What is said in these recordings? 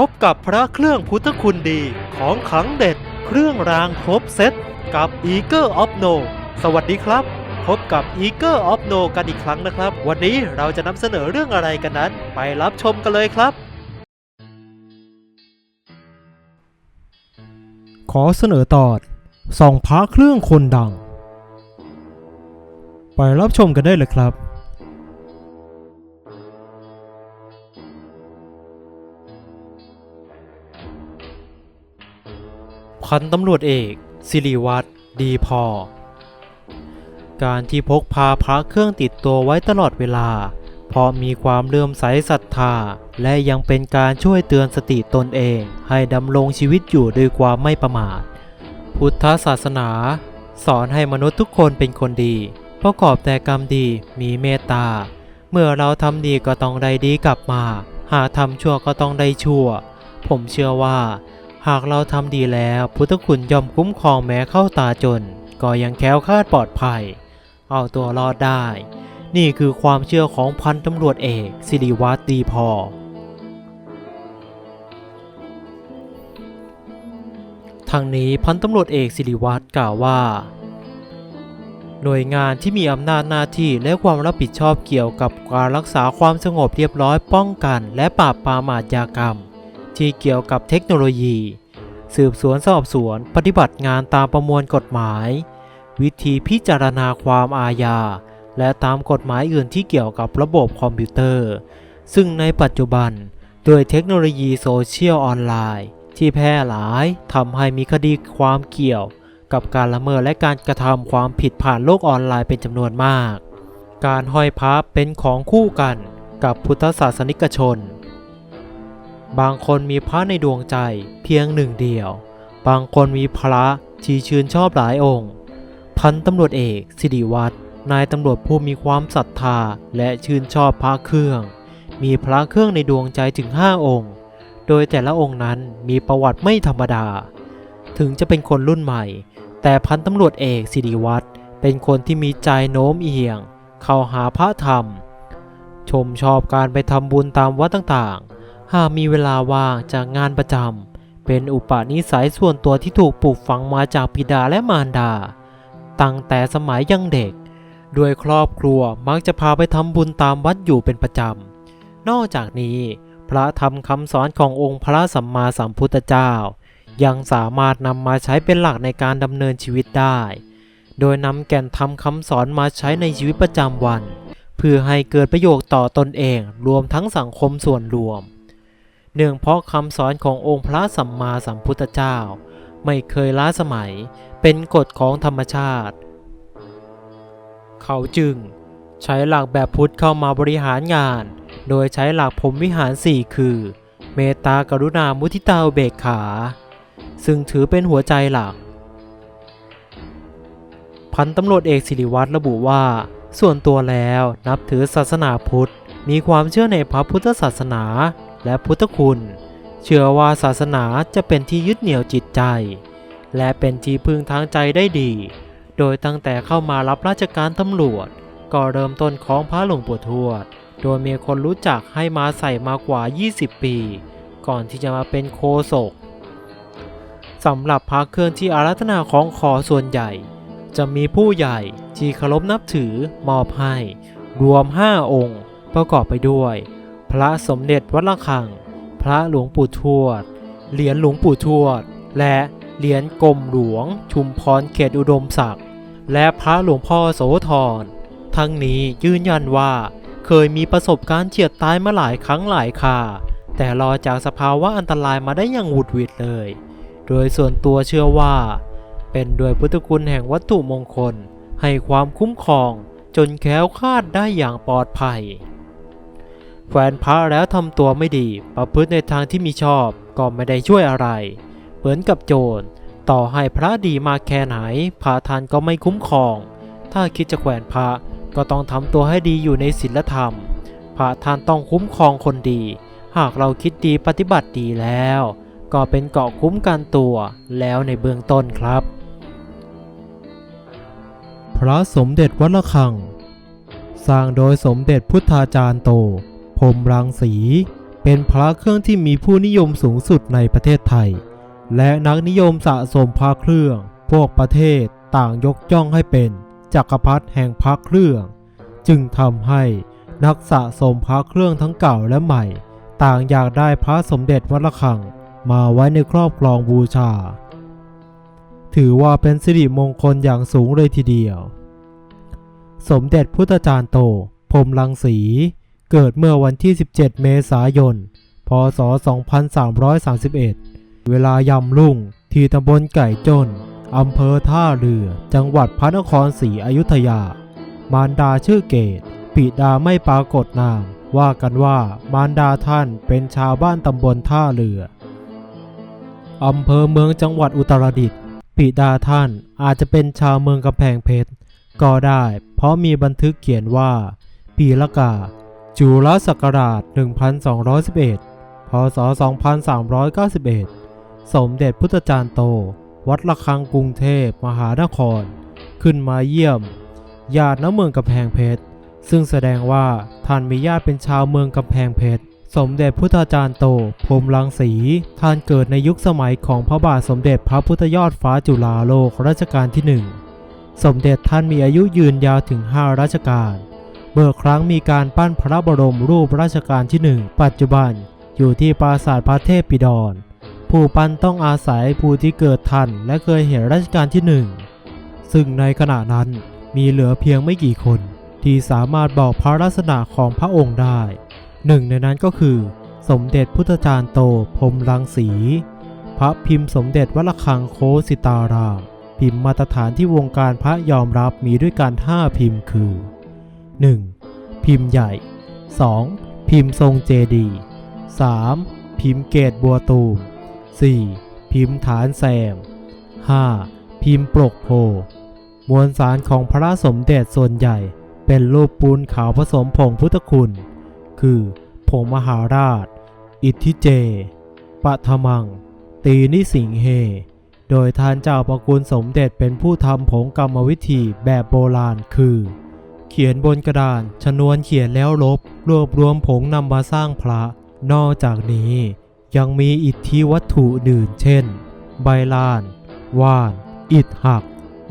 พบกับพระเครื่องพุทธคุณดีของขังเด็ด เครื่องรางครบเซตกับ e a g e of No สวัสดีครับ พบกับ e a g e of No กันอีกครั้งนะครับ วันนี้เราจะนำเสนอเรื่องอะไรกันนั้น ไปรับชมกันเลยครับ ขอเสนอตอนส่องพระเครื่องคนดัง ไปรับชมกันได้เลยครับ พันตำรวจเอกสิริวัตรดีพอ การที่พกพาพระเครื่องติดตัวไว้ตลอดเวลา เพราะมีความเลื่อมใสศรัทธา และยังเป็นการช่วยเตือนสติตนเอง ให้ดำรงชีวิตอยู่ด้วยความไม่ประมาท พุทธศาสนา สอนให้มนุษย์ทุกคนเป็นคนดี ประกอบแต่กรรมดีมีเมตตา เมื่อเราทำดีก็ต้องได้ดีกลับมา หากทำชั่วก็ต้องได้ชั่ว ผมเชื่อว่า หากเราทำดีแล้ว พุทธคุณย่อมคุ้มครองแม้เข้าตาจน ก็ยังแค้วคาดปลอดภัย เอาตัวรอดได้ นี่คือความเชื่อของพันตำรวจเอกสิริวัตรดีพอ ทางนี้พันตำรวจเอกสิริวัตรกล่าวว่า หน่วยงานที่มีอำนาจหน้าที่และความรับผิดชอบเกี่ยวกับการรักษาความสงบเรียบร้อยป้องกัน และปราบปรามอาชญากรรม ที่เกี่ยวกับเทคโนโลยี สืบสวนสอบสวนปฏิบัติงานตามประมวลกฎหมาย วิธีพิจารณาความอาญา และตามกฎหมายอื่นที่เกี่ยวกับระบบคอมพิวเตอร์ ซึ่งในปัจจุบันด้วยเทคโนโลยีโซเชียลออนไลน์ ที่แพร่หลายทำให้มีคดีความเกี่ยว กับการละเมิดและการกระทำความผิดผ่านโลกออนไลน์เป็นจำนวนมาก การห้อยพระเป็นของคู่กันกับพุทธศาสนิกชน บางคนมีพระในดวงใจเพียงหนึ่งเดียว บางคนมีพระที่ชื่นชอบหลายองค์ พันตำรวจเอกสิริวัตรนายตำรวจผู้มีความศรัทธาและชื่นชอบพระเครื่อง มีพระเครื่องในดวงใจถึง5องค์ โดยแต่ละองค์นั้นมีประวัติไม่ธรรมดา ถึงจะเป็นคนรุ่นใหม่ แต่พันตำรวจเอกสิริวัตรเป็นคนที่มีใจโน้มเอียง เข้าหาพระธรรม ชมชอบการไปทำบุญตามวัดต่าง หากมีเวลาว่างจากงานประจำ เป็นอุปนิสัยส่วนตัวที่ถูกปลูกฝังมาจากบิดาและมารดา ตั้งแต่สมัยยังเด็ก ด้วยครอบครัวมักจะพาไปทำบุญตามวัดอยู่เป็นประจำ นอกจากนี้ พระธรรมคำสอนขององค์พระสัมมาสัมพุทธเจ้า ยังสามารถนำมาใช้เป็นหลักในการดำเนินชีวิตได้ โดยนำแก่นธรรมคำสอนมาใช้ในชีวิตประจำวัน เพื่อให้เกิดประโยชน์ต่อตนเองรวมทั้งสังคมส่วนรวม เนื่องเพราะคำสอนขององค์พระสัมมาสัมพุทธเจ้า ไม่เคยล้าสมัยเป็นกฎของธรรมชาติ เขาจึง ใช้หลักแบบพุทธเข้ามาบริหารงาน โดยใช้หลักพรมวิหาร4คือ เมตตากรุณามุทิตาเบกขา ซึ่งถือเป็นหัวใจหลัก พันตำรวจเอกสิริวัตรระบุว่า ส่วนตัวแล้วนับถือศาสนาพุทธมีความเชื่อในพระพุทธศาสนา และพุทธคุณ เชื่อว่าศาสนาจะเป็นที่ยึดเหนี่ยวจิตใจ และเป็นที่พึ่งทางใจได้ดี โดยตั้งแต่เข้ามารับราชการตำรวจ ก็เริ่มต้นของพระหลวงปู่ทวด โดยมีคนรู้จักให้มาใส่มากว่า 20 ปี ก่อนที่จะมาเป็นโคศกสำหรับพระเครื่องที่อารัธนาของขอส่วนใหญ่ จะมีผู้ใหญ่ที่เคารพนับถือมอบให้ รวม 5 องค์ ประกอบไปด้วย พระสมเด็จวัดระฆัง พระหลวงปู่ทวด เหรียญหลวงปู่ทวด และเหรียญกรมหลวง ชุมพรเขตอุดมศักดิ์ และพระหลวงพ่อโสธร ทั้งนี้ยืนยันว่าเคยมีประสบการณ์เฉียดตายมาหลายครั้งหลายคาแต่รอจากสภาวะอันตรายมาได้อย่างหวุดหวิดเลย โดยส่วนตัวเชื่อว่า เป็นโดยพุทธคุณแห่งวัตถุมงคล ให้ความคุ้มครองจนแค้วคาดได้อย่างปลอดภัย แฟนพระแล้วทำตัวไม่ดี ประพฤติในทางที่มีชอบก็ไม่ได้ช่วยอะไร เหมือนกับโจร ต่อให้พระดีมากแค่ไหนพระทานก็ไม่คุ้มครอง ถ้าคิดจะแขวนพระก็ต้องทำตัวให้ดีอยู่ในศีลธรรม พระทานต้องคุ้มครองคนดี หากเราคิดดีปฏิบัติดีแล้ว ก็เป็นเกาะคุ้มกันตัวแล้วในเบื้องต้นครับ พระสมเด็จวัดละคัง สร้างโดยสมเด็จพุทธาจารย์โต มรังสี เป็นพระเครื่องที่มีผู้นิยมสูงสุดในประเทศไทย และนักนิยมสะสมพระเครื่อง พวกประเทศต่างยกย่องให้เป็นจักรพรรดิแห่งพระเครื่อง จึงทำให้นักสะสมพระเครื่องทั้งเก่าและใหม่ ต่างอยากได้พระสมเด็จวัดละคัง มาไว้ในครอบครองบูชา ถือว่าเป็นสิริมงคลอย่างสูงเลยทีเดียว สมเด็จพุทธจารย์โตพรมรังสี เกิดเมื่อวันที่ 17 เมษายน พศ 2331 เวลายำลุ่งที่ตำบลไก่จนอำเภอท่าเรือ จังหวัดพระนครศรีอยุธยา มารดาชื่อเกตปิดาไม่ปรากฏนาม ว่ากันว่ามารดาท่านเป็นชาวบ้านตำบลท่าเรือ อำเภอเมืองจังหวัดอุตรดิตถ์ปิดาท่านอาจจะเป็นชาวเมืองกำแพงเพชร ก็ได้ เพราะมีบันทึกเขียนว่า ปีละกา จุลศักราช 1211 พศ 2391 สมเด็จพุทธจารย์โต วัดระฆังกรุงเทพมหานคร ขึ้นมาเยี่ยม ญาติณเมืองกำแพงเพชร ซึ่งแสดงว่าท่านมีญาติเป็นชาวเมืองกำแพงเพชร สมเด็จพุทธาจารย์โต พรหมรังสี ท่านเกิดในยุคสมัยของพระบาทสมเด็จพระพุทธยอดฟ้าจุฬาโลกรัชกาลที่หนึ่งสมเด็จท่านมีอายุยืนยาวถึง 5 รัชกาล เมื่อครั้งมีการปั้นพระบรมรูปรัชกาลที่หนึ่งปัจจุบันอยู่ที่ปราสาทพระเทพปิฎรผู้ปั้นต้องอาศัยผู้ที่เกิดทันและเคยเห็นรัชกาลที่หนึ่งซึ่งในขณะนั้นมีเหลือเพียงไม่กี่คน ที่สามารถบอกพระลักษณะของพระองค์ได้ หนึ่งในนั้นก็คือ สมเด็จพุทธจารย์โตพรมรังสี พระพิมพ์สมเด็จวัดระฆังโคสิตารามพิมพ์มาตรฐานที่วงการพระยอมรับมีด้วยกัน 5 พิมพ์คือ 1. พิมพ์ใหญ่ 2. พิมพ์ทรงเจดี 3. พิมพ์เกตบัวตูม 4. พิมพ์ฐานแซม 5. พิมพ์ปลกโพมวลสารของพระสมเด็จส่วนใหญ่เป็นรูปปูนขาวผสมผงพุทธคุณ คือผงมหาราช อิทธิเจ ปะทมัง ตีนิสิงเฮ โดยท่านเจ้าประคุณสมเด็จเป็นผู้ทำผงกรรมวิธีแบบโบราณคือ เขียนบนกระดานชนวนเขียนแล้วลบ รวบรวมผงนำมาสร้างพระ นอกจากนี้ ยังมีอิทธิวัตถุอื่นเช่น ใบลาน ว่าน อิฐหัก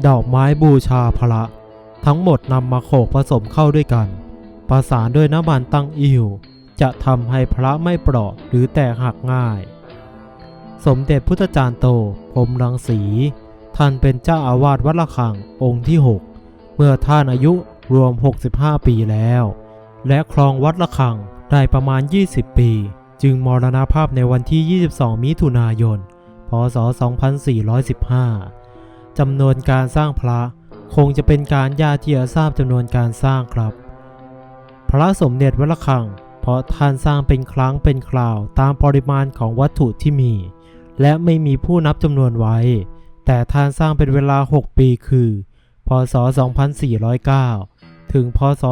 ดอกไม้บูชาพระ ทั้งหมดนำมาโขกผสมเข้าด้วยกัน ประสานด้วยน้ำมันตั้งอิวจะทำให้พระไม่เปราะหรือแตกหักง่าย สมเด็จพุทธจารย์โตพรมรังสี ท่านเป็นเจ้าอาวาสวัดละคังองค์ที่ 6 เมื่อท่านอายุ รวม 65 ปีแล้ว และครองวัดละคังได้ประมาณ 20 ปี จึงมรณภาพในวันที่ 22 มิถุนายน พศ 2415 จำนวนการสร้างพระคงจะเป็นการยากที่ทราบจำนวนการสร้างครับ พระสมเด็จวัดระฆังเพราะท่านสร้างเป็นครั้งเป็นคราวตามปริมาณของวัตถุที่มี และไม่มีผู้นับจำนวนไว้ แต่ท่านสร้างเป็นเวลา 6 ปีคือ พศ 2409 ถึงพศ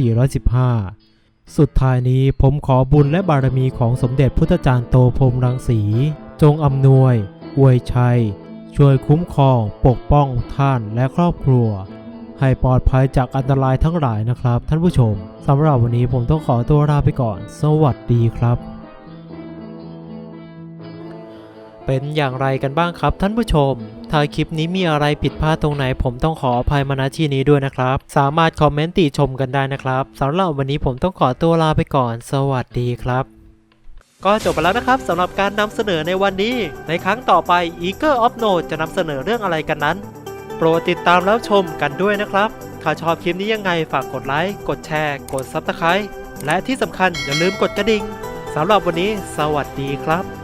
2415 สุดท้ายนี้ผมขอบุญและบารมีของสมเด็จพุทธจารย์โตพรมรังสี จงอำนวย อวยชัย ช่วยคุ้มครอง ปกป้องท่านและครอบครัว ให้ปลอดภัยจากอันตรายทั้งหลายนะครับ ท่านผู้ชมสำหรับวันนี้ผมต้องขอตัวลาไปก่อน สวัสดีครับเป็นอย่างไรกันบ้างครับท่านผู้ชม ถ้าคลิปนี้มีอะไรผิดพลาดตรงไหน ผมต้องขออภัยมาณที่นี้ด้วยนะครับ สามารถคอมเมนต์ติชมกันได้นะครับสำหรับวันนี้ผมต้องขอตัวลาไปก่อน สวัสดีครับก็จบไปแล้วนะครับสำหรับการนำเสนอในวันนี้ ในครั้งต่อไป Eager of Note จะนำเสนอเรื่องอะไรกันนั้น โปรดติดตามแล้วชมกันด้วยนะครับถ้าชอบคลิปนี้ยังไงฝากกดไลค์ กดแชร์ กด Subscribe และที่สำคัญอย่าลืมกดกระดิ่งสำหรับวันนี้ สวัสดีครับ